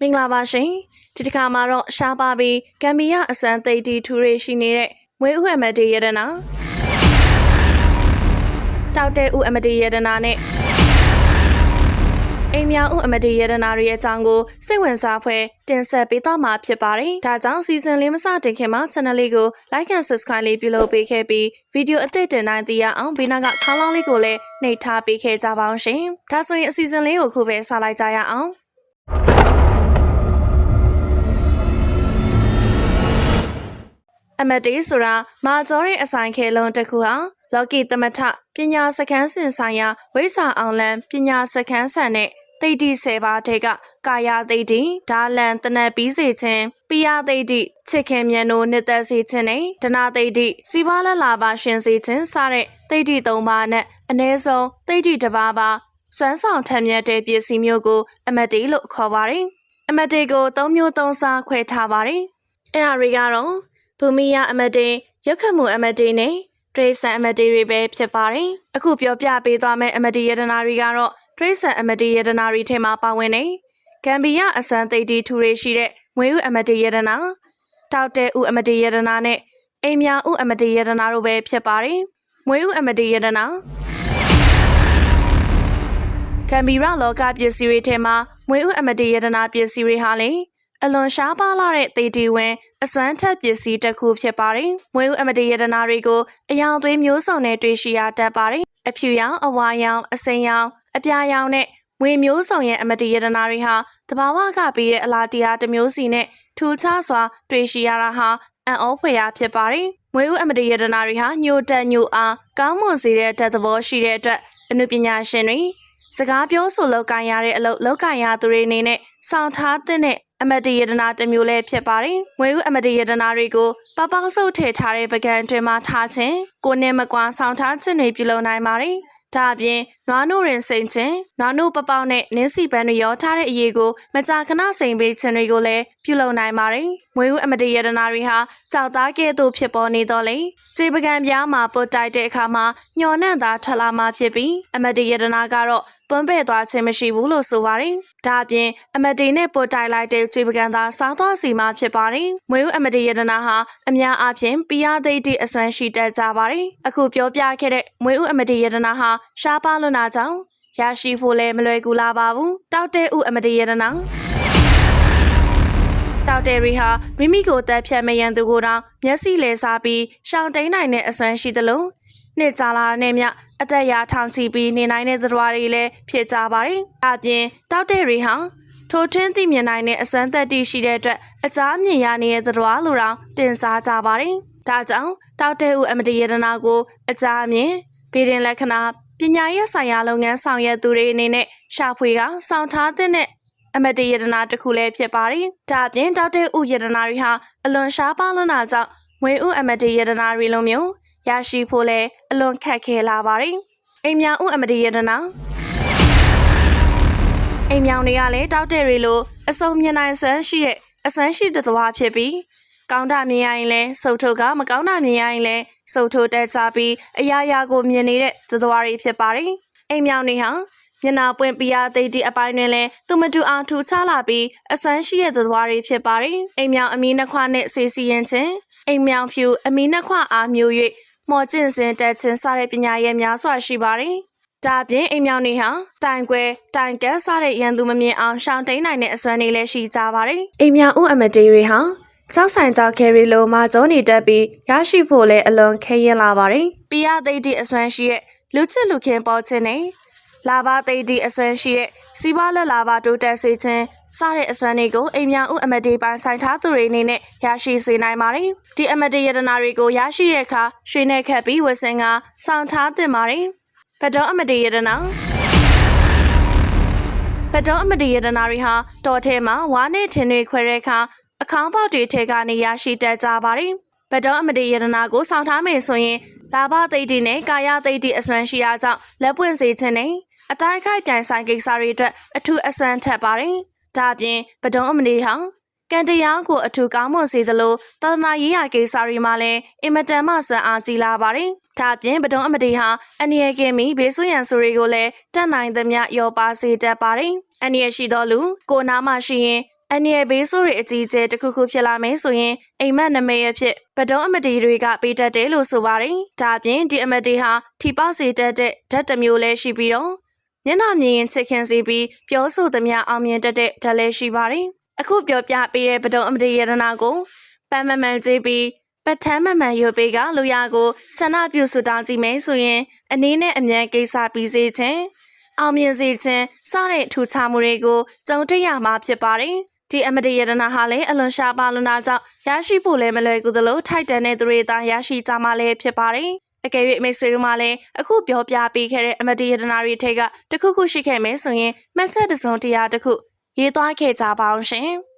မင်္ဂလာပါရှင်ဒီတစ်ခါမှာတော့ရှားပါပြီးဂမ်ဘီယာအစမ်းသိတီထူရီရှိနေတဲ့မွေးဥအမဒီယရနာတောက်တဲ့ဥအမဒီယရနာနဲ့အိမ်မြောင်ဥအမဒီယရနာရဲ့အကြောင်းကိုစိတ်ဝင်စားဖွယ်တင်ဆက်ပေးတော့မှာဖြစ်ပါတယ်ဒါကြောင့်စီစဉ်လေးမစတင်ခင်မှာ channel လေးကို like and subscribe လေးပြုလုပ်ပေးခဲ့ပြီးဗီဒီယိုအသစ်တင်တိုင်းသိရအောင်ဘေးနားကခေါင်းလောင်းလေးကိုလည်းနှိပ်ထားပေးခဲ့ကြပါအောင်ရှင်ဒါဆိုရင်အစီအစဉ်လေးကိုခုပဲစလိုက်ကြရအောင် မတေးဆိုတာမာကျော်ရဲ့အဆိုင်ခဲလုံးတစ်ခုဟာလော်ကီသမထပညာစခန်းစင်ဆိုင်ရာဝိစာအောင်လန်ပညာစခန်းဆန်နဲ့သိတိဆယ်ပါးတဲ့ကကာယသိတိဒါလန်တနတ်ပြီးစေခြင်းပိယသိတိချစ်ခင်မြန်တို့နှစ်သက်စေခြင်းနဲ့ဒနာသိတိစီပါလလာပါရှင်စေခြင်းစတဲ့သိတိသုံးပါးနဲ့အ ਨੇ ဆုံးသိတိတစ်ပါးပါစွမ်းဆောင်ထက်မြက်တဲ့ပစ္စည်းမျိုးကို အမတေးလို့ခေါ်ပါတယ်အမတေးကို၃မျိုး၃စားခွဲထားပါတယ်အဲ့ဒါတွေကတော့ ဘူမီယာအမတေရုတ်ခတ်မှုအမတေနဲ့ဒရိဆန်အမတေတွေပဲဖြစ်ပါတယ်။အခုပြောပြပေးသွားမယ့်အမတေယတနာတွေကတော့ဒရိဆန်အမတေယတနာတွေထဲမှာပါဝင်နေ။ဂမ်ဘီယာအစမ်းသိတီထူတွေရှိတဲ့ငွေဥအမတေယတနာတောက်တဲ့ဥအမတေယတနာနဲ့အိမ်မြဥအမတေယတနာတို့ပဲဖြစ်ပါတယ်။ငွေဥအမတေယတနာကမ်ဘီရာလောကပစ္စည်းတွေထဲမှာငွေဥအမတေယတနာပစ္စည်းတွေဟာလေ အလွန်ရှားပါလာတဲ့သေတီဝင်အစွမ်းထက်ပစ္စည်းတစ်ခုဖြစ်ပါတယ်။မွေးဦးအမတေယတနာတွေကိုအယောင်သွေးမျိုးစုံနဲ့တွေ့ရှိရတတ်ပါတယ်။အဖြူရောင်အဝါရောင်အစိမ်းရောင်အပြာရောင်နဲ့မွေမျိုးစုံရဲ့အမတေယတနာတွေဟာတဘာဝကပြီးတဲ့အလားတရားတစ်မျိုးစီနဲ့ထူခြားစွာတွေ့ရှိရတာဟာအံ့ဩဖွယ်ရာဖြစ်ပါတယ်။မွေဦးအမတေယတနာတွေဟာညိုတက်ညိုအားကောင်းမွန်စေတဲ့တတ်သဘောရှိတဲ့အတွက်အနုပညာရှင်တွေစကားပြောဆိုလောက်ကိုင်ရတဲ့အလုပ်လောက်ကိုင်ရသူတွေအနေနဲ့စောင့်ထားတဲ့ အမတယတနာတစ်မျိုးလည်းဖြစ်ပါတယ်။ငွေဥအမတယတနာတွေကိုပပောင်းဆုပ်ထည့်ထားတဲ့ပကံအတွင်းမှာထားခြင်းကိုနဲ့မကွာဆောင်ထားခြင်းတွေပြုလုပ်နိုင်ပါတယ်။ဒါအပြင်နွားနို့ရင်စိန်ခြင်းနွားနို့ပပောင်းနဲ့နင်းစီပန်းတွေရောထားတဲ့အရေးကိုမကြာခဏစိန်ပေးခြင်းတွေကိုလည်းပြုလုပ်နိုင်ပါတယ်။ငွေဥအမတယတနာတွေဟာကြောက်သားကဲ့သို့ဖြစ်ပေါ်နေတော့လေ။ခြေပကံပြားမှာပုတ်တိုက်တဲ့အခါမှာညော်နှံ့သာထွက်လာမှဖြစ်ပြီးအမတယတနာကတော့ပွန်းပဲ့သွားခြင်းမရှိဘူးလို့ဆိုပါတယ်။ဒါအပြင်အမတေနဲ့ပုတ်တိုက်လိုက်တဲ့ခြေပကံသာစားသွားစီမှဖြစ်ပါတယ်။မွေဦးအမတေယတနာဟာအများအားဖြင့်ပိယသိတိအစွမ်းရှိတတ်ကြပါတယ်။အခုပြောပြခဲ့တဲ့မွေဦးအမတေယတနာဟာရှားပါလွန်းတာကြောင့်ရရှိဖို့လည်းမလွယ်ကူလာပါဘူး။တောက်တဲ့ဥအမတေယတနာတောက်တယ်ရီဟာမိမိကိုတက်ဖြတ်မရန်သူကိုတောင်မျက်စိလဲစားပြီးရှောင်တိန်နိုင်တဲ့အစွမ်းရှိသလို နှစ်ကြာလာတဲ့မြအသက်ရာထောင်ချီပြီးနေနိုင်တဲ့သတ္တဝါတွေလည်းဖြစ်ကြပါတယ်။အပြင်တောက်တဲ့ရီဟာထိုထင်းသိမြင်နိုင်တဲ့အစွမ်းသက်တိရှိတဲ့အတွက်အကြအမြင်ရနေတဲ့သတ္တဝါလိုတောင်တင်စားကြပါတယ်။ဒါကြောင့်တောက်တဲ့ဥအမတယတနာကိုအကြအမြင်ဗေဒင်လက္ခဏာပညာရေးဆိုင်ရာလုပ်ငန်းဆောင်ရွက်သူတွေအနေနဲ့ရှာဖွေကစောင့်ထားတဲ့အမတယတနာတစ်ခုလည်းဖြစ်ပါတယ်။ဒါအပြင်တောက်တဲ့ဥယတနာတွေဟာအလွန်ရှားပါလွန်းတာကြောင့်ငွေဥအမတယတနာတွေလိုမျိုး ရရှိဖို့လည်းအလွန်ခက်ခဲလာပါတယ်။အိမ်မြောင်ဥအမတယတနာအိမ်မြောင်တွေကလည်းတောက်တဲ့တွေလိုအစုံမြင်နိုင်စွမ်းရှိတဲ့အစွမ်းရှိတဲ့သဘာဖြစ်ပြီးကောင်းတာမြင်ရရင်လည်းစုပ်ထုတ်ကမကောင်းတာမြင်ရရင်လည်းစုပ်ထုတ်တက်ကြပြီးအရာရာကိုမြင်နေတဲ့သတ္တဝါတွေဖြစ်ပါတယ်။အိမ်မြောင်တွေဟာမျက်နာပွင့်ပီယာသိတိအပိုင်းတွင်လည်းသူမတူအောင်ထူချလာပြီးအစွမ်းရှိတဲ့သတ္တဝါတွေဖြစ်ပါတယ်။အိမ်မြောင်အမီနှခွနဲ့ဆေးစီရင်ခြင်းအိမ်မြောင်ဖြူအမီနှခွအားမျိုး၍ မော်ကျင့်စဉ်တက်ခြင်းစတဲ့ပညာရဲ့များစွာရှိပါတယ်။ဒါအပြင်အိမ်မြောင်တွေဟာတိုင်ကွဲတိုင်ကက်စတဲ့ရန်သူမမြင်အောင်ရှောင်တိန်နိုင်တဲ့အစွမ်းတွေလည်းရှိကြပါတယ်။အိမ်မြောင်ဥအမတေးတွေဟာကျောက်ဆိုင်ကျောက်ခဲရီလိုမာကျောနေတက်ပြီးရရှိဖို့လည်းအလွန်ခဲရင်လာပါတယ်။ပိယသိတိအစွမ်းရှိတဲ့လူချစ်လူခင်ပေါ်ခြင်းနဲ့ လာဘသိတိအစွမ်းရှိတဲ့စီးပွားလက်လာဘတိုးတက်စေခြင်းစတဲ့အစွမ်းတွေကိုအိမ်မြောင်ဥအမတေးပိုင်းဆိုင်ထားသူတွေအနေနဲ့ရရှိစေနိုင်ပါတယ်။ဒီအမတေးယတနာတွေကိုရရှိတဲ့အခါရွှေနဲ့ခက်ပြီးဝစင်ကစောင့်ထားသင့်ပါတယ်။ဘတ်တော်အမတေးယတနာဘတ်တော်အမတေးယတနာတွေဟာတော်ထဲမှာဝါနဲ့ထင်းတွေခွဲတဲ့အခါအခေါင်းပေါက်တွေထဲကနေရရှိတတ်ကြပါတယ်။ဘတ်တော်အမတေးယတနာကိုစောင့်ထားမယ်ဆိုရင်လာဘသိတိနဲ့ကာယသိတိအစွမ်းရှိတာကြောင့်လက်ပွင့်စေခြင်းနဲ့ အတိုင်းခိုက်ပြိုင်ဆိုင်ကိစ္စတွေအတွက်အထူးအစွမ်းထက်ပါတယ်။ဒါအပြင်ပဒုံအမလီဟာကံတရားကိုအထူးကောင်းမွန်စေသလိုသာသနာရေးရာကိစ္စတွေမှာလည်းအင်မတန်မှစွမ်းအားကြီးလာပါတယ်။ဒါအပြင်ပဒုံအမလီဟာအန်ရကင်းမီဘေးဆွရန်ဆိုတွေကိုလည်းတတ်နိုင်သမျှရောပါစေတတ်ပါတယ်။အန်ရရှိသောလူကိုနာမရှိရင်အန်ရဘေးဆိုးတွေအကြီးအကျယ်တစ်ခုခုဖြစ်လာမယ်ဆိုရင်အိမ်မက်နမိတ်အဖြစ်ဗဒုံအမတီတွေကပေးတတ်တယ်လို့ဆိုပါတယ်။ဒါအပြင်ဒီအမတီဟာထိပေါက်စေတတ်တဲ့ဓာတ်တစ်မျိုးလည်းရှိပြီးတော့ မျက်နှာမြင်ရင်ချစ်ခင်စေပြီးပြောဆိုသမျှအောင်မြင်တတ်တဲ့ဓာတ်လည်းရှိပါတယ်။အခုပြောပြပေးတဲ့ဗဒုံအမတီယရနာကိုပန်းမမှန်ကြည့်ပြီးပတ်ထမ်းမမှန်ရွပေးကလူရကိုဆန္ဒပြုဆူတောင်းကြည့်မယ်ဆိုရင်အနည်းနဲ့အမြန်ကိစ္စပြီးစေခြင်းအောင်မြင်စေခြင်းစတဲ့ထူခြားမှုတွေကိုကြုံတွေ့ရမှာဖြစ်ပါတယ်။ဒီအမတရတနာဟာလည်းအလွန်ရှားပါလွန်တာကြောင့်ရရှိဖို့လည်းမလွယ်ကူသလိုထိုက်တန်တဲ့သူတွေသာရရှိကြမှာလည်းဖြစ်ပါတယ်။ အကယ်၍အမိတ်ဆွေတို့မှလည်းအခုပြောပြပေးခဲ့တဲ့အမတရတနာတွေထိတ်ကတစ်ခုခုရှိခဲ့မယ်ဆိုရင်မှတ်ချက်တစ်စုံတရာတစ်ခုရေးသွားခဲ့ကြပါအောင်ရှင်။